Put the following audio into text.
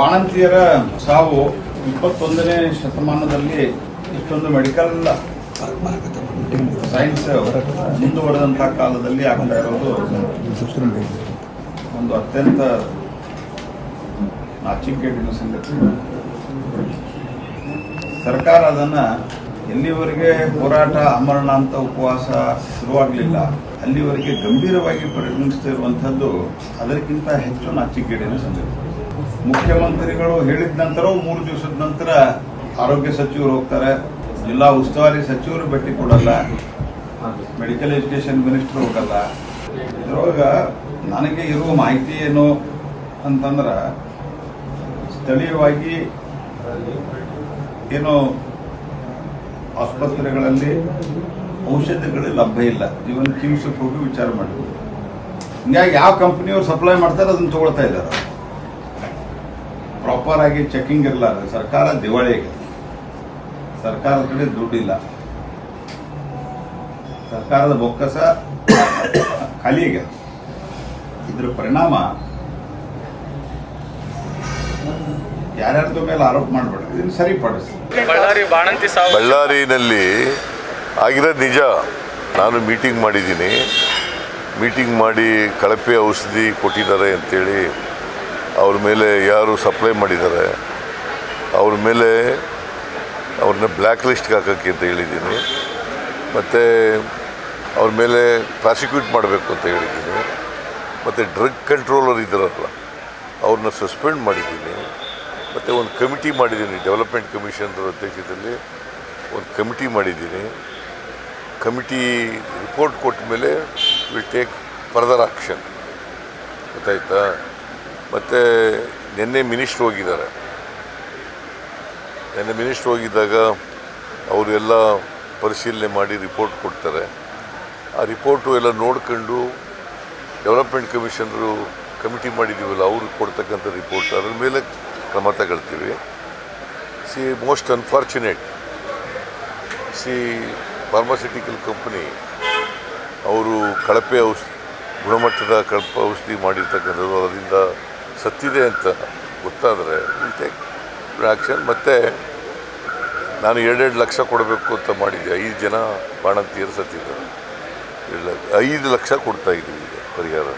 ಬಾಣಂತಿಯರ ಸಾವು ಇಪ್ಪತ್ತೊಂದನೇ ಶತಮಾನದಲ್ಲಿ ಇಷ್ಟೊಂದು ಮೆಡಿಕಲ್ ಸೈನ್ಸ್ ಮುಂದುವರೆದಂತಹ ಕಾಲದಲ್ಲಿ ಆಗ್ತಾ ಇರೋದು ಒಂದು ಅತ್ಯಂತ ನಾಚಿಕೆಗೇಡಿನ ಸಂಗತಿ. ಸರ್ಕಾರ ಅದನ್ನ ಎಲ್ಲಿವರೆಗೆ ಹೋರಾಟ ಅಮರಣ ಅಂತ ಉಪವಾಸ ಶುರುವಾಗಲಿಲ್ಲ, ಅಲ್ಲಿವರೆಗೆ ಗಂಭೀರವಾಗಿ ಪರಿಗಣಿಸ್ತಾ ಅದಕ್ಕಿಂತ ಹೆಚ್ಚು ನಾಚಿಕೆಗೇಡಿನ ಸಂಗತಿ. ಮುಖ್ಯಮಂತ್ರಿಗಳು ಹೇಳಿದ ನಂತರ ಮೂರು ದಿವಸದ ನಂತರ ಆರೋಗ್ಯ ಸಚಿವರು ಹೋಗ್ತಾರೆ. ಜಿಲ್ಲಾ ಉಸ್ತುವಾರಿ ಸಚಿವರು ಭೇಟಿ ಕೊಡಲ್ಲ. ಮೆಡಿಕಲ್ ಎಜುಕೇಶನ್ ಮಿನಿಸ್ಟರ್ ಹೋಗಲ್ಲ. ಇದ್ರೊಳಗ ನನಗೆ ಇರುವ ಮಾಹಿತಿ ಏನು ಅಂತಂದ್ರೆ ಸ್ಥಳೀಯವಾಗಿ ಏನು ಆಸ್ಪತ್ರೆಗಳಲ್ಲಿ ಔಷಧಿಗಳು ಲಭ್ಯ ಇಲ್ಲ. ಇವನ್ ಕಿಮ್ಸ್ಗೆ ಹೋಗಿ ವಿಚಾರ ಮಾಡಿದ್ರು. ಹಿಂಗಾಗಿ ಯಾವ ಕಂಪ್ನಿಯವ್ರು ಸಪ್ಲೈ ಮಾಡ್ತಾರೆ ಅದನ್ನ ತಗೊಳ್ತಾ ಇದ್ದಾರೆ. ಪ್ರಾಪರ್ ಆಗಿ ಚೆಕಿಂಗ್ ಇರಲ್ಲ ಸರ್ಕಾರ ದಿವಾಳಿ ಆಗಿದೆ. ಸರ್ಕಾರದ ಕಡೆ ದುಡ್ಡಿಲ್ಲ. ಸರ್ಕಾರದ ಬೊಕ್ಕಸ ಖಾಲಿ ಆಗ್ಯದ ಇದ್ರ ಪರಿಣಾಮ ಯಾರ್ಯಾರ್ದು ಮೇಲೆ ಆರೋಪ ಮಾಡಬೇಡ ಇದನ್ನ ಸರಿಪಡಿಸಿ ಬಳ್ಳಾರಿ ಬಾಣಂತಿ ಸಾವು. ಬಳ್ಳಾರಿನಲ್ಲಿ ಆಗಿರೋದು ನಿಜ. ನಾನು ಮೀಟಿಂಗ್ ಮಾಡಿದ್ದೀನಿ. ಮೀಟಿಂಗ್ ಮಾಡಿ ಕಳಪೆ ಔಷಧಿ ಕೊಟ್ಟಿದ್ದಾರೆ ಅಂತೇಳಿ ಅವ್ರ ಮೇಲೆ ಯಾರು ಸಪ್ಲೈ ಮಾಡಿದ್ದಾರೆ, ಅವ್ರ ಮೇಲೆ ಅವ್ರನ್ನ ಬ್ಲ್ಯಾಕ್ ಲಿಸ್ಟ್ಗೆ ಹಾಕೋಕ್ಕೆ ಅಂತ ಹೇಳಿದ್ದೀನಿ. ಮತ್ತು ಅವ್ರ ಮೇಲೆ ಪ್ರಾಸಿಕ್ಯೂಟ್ ಮಾಡಬೇಕು ಅಂತ ಹೇಳಿದ್ದೀನಿ. ಮತ್ತು ಡ್ರಗ್ ಕಂಟ್ರೋಲರ್ ಇದ್ದಾರಲ್ಲ, ಅವ್ರನ್ನ ಸಸ್ಪೆಂಡ್ ಮಾಡಿದ್ದೀನಿ. ಮತ್ತು ಒಂದು ಕಮಿಟಿ ಮಾಡಿದ್ದೀನಿ ಡೆವಲಪ್ಮೆಂಟ್ ಕಮಿಷನ್ ಅಧ್ಯಕ್ಷದಲ್ಲಿ ಒಂದು ಕಮಿಟಿ ಮಾಡಿದ್ದೀನಿ. ಕಮಿಟಿ ರಿಪೋರ್ಟ್ ಕೊಟ್ಟ ಮೇಲೆ ವಿಲ್ ಟೇಕ್ ಫರ್ದರ್ ಆಕ್ಷನ್ ಗೊತ್ತಾಯ್ತಾ? ಮತ್ತು ನಿನ್ನೆ ಮಿನಿಸ್ಟ್ರ್ ಹೋಗಿದ್ದಾರೆ. ನಿನ್ನೆ ಮಿನಿಸ್ಟ್ರ್ ಹೋಗಿದ್ದಾಗ ಅವರು ಎಲ್ಲ ಪರಿಶೀಲನೆ ಮಾಡಿ ರಿಪೋರ್ಟ್ ಕೊಡ್ತಾರೆ. ಆ ರಿಪೋರ್ಟು ಎಲ್ಲ ನೋಡ್ಕೊಂಡು ಡೆವಲಪ್ಮೆಂಟ್ ಕಮಿಷನರು ಕಮಿಟಿ ಮಾಡಿದ್ದೀವಲ್ಲ, ಅವರು ಕೊಡ್ತಕ್ಕಂಥ ರಿಪೋರ್ಟ್, ಅದ್ರ ಮೇಲೆ ಕ್ರಮ ತಗೊಳ್ತೀವಿ. See most unfortunate. See pharmaceutical company, ಅವರು ಕಳಪೆ ಔಷಧಿ ಗುಣಮಟ್ಟದ ಕಳಪೆ ಔಷಧಿ ಮಾಡಿರ್ತಕ್ಕಂಥದ್ದು, ಅದರಿಂದ ಸತ್ತಿದೆ ಅಂತ ಗೊತ್ತಾದರೆ ಆ್ಯಕ್ಷನ್ ಮತ್ತು ನಾನು ಎರಡೆರಡು ಲಕ್ಷ ಕೊಡಬೇಕು ಅಂತ ಮಾಡಿದ್ದೆ. ಐದು ಜನ ಬಾಣಂತಿಯರು ಸತ್ತಿದ್ದಾರೆ. ಐದು ಲಕ್ಷ ಕೊಡ್ತಾ ಇದ್ದೀವಿ ಈಗ ಪರಿಹಾರ.